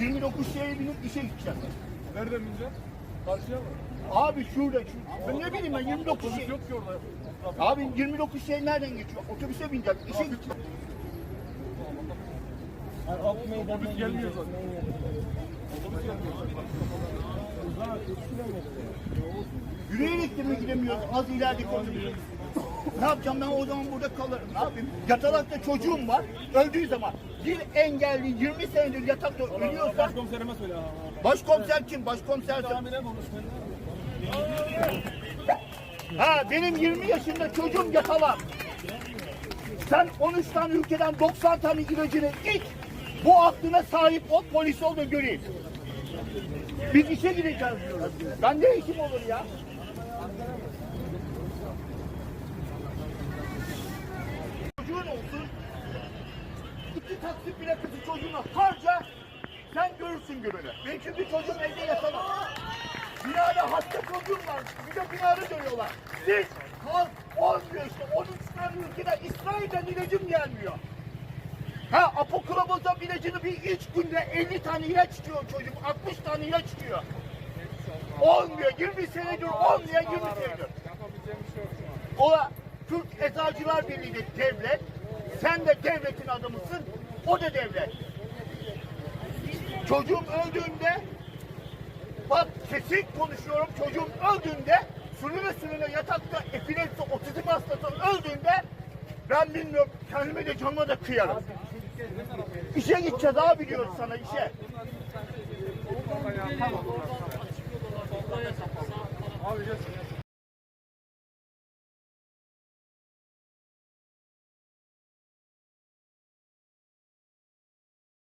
29 şeye binip işe gideceğim. Nereden bineceksin? Karşıya mı? Abi şurada, şu, ben ne bileyim ben 29 Otobüs şey. yok ki orada. Abi 29 şey nereden geçiyor? Otobüse bineceğim, işe gideceğim. Otobüs gelmiyor zaten. Otobüs gelmiyor Yürüyerek de mi gidemiyoruz? Az ilerideki otobüse. Ne yapacağım ben o zaman burada kalırım. Ne yapayım? Yatalakta çocuğum var. Öldüğü zaman bir engelli 20 senedir yatakta ölüyorsa Başkomiserime söyle. başkomiser kim? Başkomiser kim? Amine konuş. Ha benim 20 yaşında çocuğum yatalak. Sen 13 tane ülkeden 90 tane ilacını iç. Bu aklına sahip ol, polis ol da göreyim. Biz işe gideceğiz diyoruz. Ben ne işim olur ya? Çocuğun olsun. İki taksi plakası çocuğuna harca. Sen görürsün gününü. Benim şimdi çocuğum evde yatamaz. Binada hasta çocuğum var. Bir de binada dönüyorlar. Siz kalk olmuyor işte. 13 tane ülkeden İsrail'den ilacım gelmiyor. Ha apoklavozan ilacını bir üç günde 50 tane ilaç içiyor çocuk. 60 tane ilaç içiyor. Olmuyor. 20 senedir olmuyor. 20 senedir. O Türk Eczacılar Birliği de devlet. Sen de devletin adamısın. O da devlet. Çocuğum öldüğünde bak kesin konuşuyorum çocuğum öldüğünde sürüne sürüne yatakta epilepsi otizm hastası öldüğünde ben bilmiyorum kendime de canıma da kıyarım. İşe gideceğiz abi diyoruz sana işe. Abi.